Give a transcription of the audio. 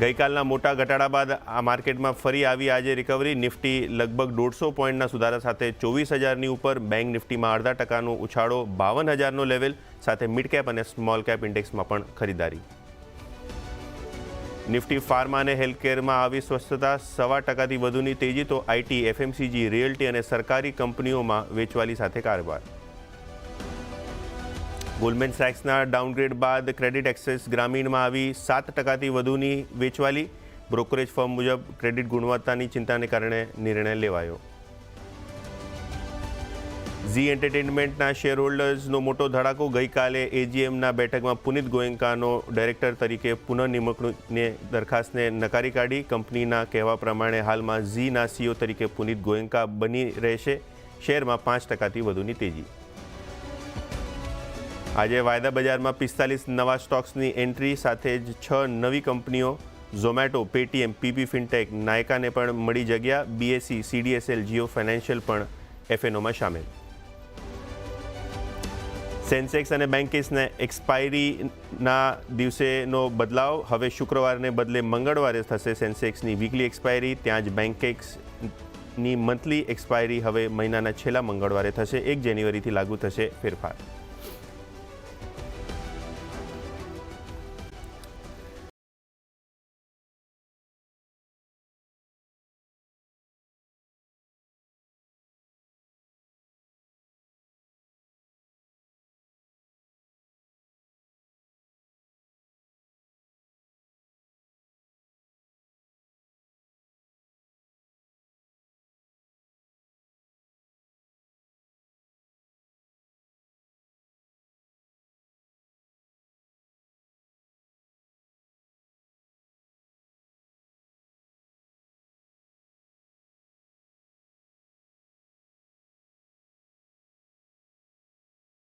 ગઈકાલના મોટા ઘટાડા બાદ આ માર્કેટમાં ફરી આવી આજે રિકવરી નિફ્ટી લગભગ દોઢસો પોઈન્ટના સુધારા સાથે ચોવીસ હજારની ઉપર. બેંક નિફ્ટીમાં અડધા ટકાનો ઉછાળો, બાવન હજારનો લેવલ સાથે મિડ કેપ અને સ્મોલ કેપ ઇન્ડેક્સમાં પણ ખરીદારી. નિફ્ટી ફાર્મા અને હેલ્થકેરમાં આવી સ્વસ્થતા સવા ટકાથી વધુની તેજી, તો આઈટી એફએમસીજી રિયલ્ટી અને સરકારી કંપનીઓમાં વેચવાલી સાથે કારવાર ગોલ્ડમેન સેક્સના ડાઉનગ્રેડ બાદ ક્રેડિટ એક્સેસ ગ્રામીણમાં આવી સાત ટકાથી વધુની વેચવાલી. બ્રોકરેજ ફર્મ મુજબ ક્રેડિટ ગુણવત્તાની ચિંતાને કારણે નિર્ણય લેવાયો. ઝી એન્ટરટેનમેન્ટના શેર હોલ્ડર્સનો મોટો ધડાકો ગઈકાલે એજીએમના બેઠકમાં પુનિત ગોયંકાનો ડાયરેક્ટર તરીકે પુનઃનિમણૂકની દરખાસ્તને નકારી કાઢી. કંપનીના કહેવા પ્રમાણે હાલમાં ઝીના સીઓ તરીકે પુનિત ગોયંકા બની રહેશે. શેરમાં પાંચ ટકાથી વધુની તેજી. આજે વાયદા બજારમાં પિસ્તાલીસ નવા સ્ટોક્સની એન્ટ્રી સાથે જ છ નવી કંપનીઓ ઝોમેટો પેટીએમ પીપી ફિનટેક નાયકાને પણ મળી જગ્યા. બીએસસી સીડીએસએલ જીઓ ફાઇનાન્શિયલ પણ એફએનઓમાં સામેલ. સેન્સેક્સ અને બેન્કિસને એક્સપાયરીના દિવસેનો બદલાવ. હવે શુક્રવારને બદલે મંગળવારે થશે સેન્સેક્સની વીકલી એક્સપાયરી ત્યાં જ બેન્કેક્સની મંથલી એક્સપાયરી હવે મહિનાના છેલ્લા મંગળવારે થશે. એક જાન્યુઆરીથી લાગુ થશે ફેરફાર.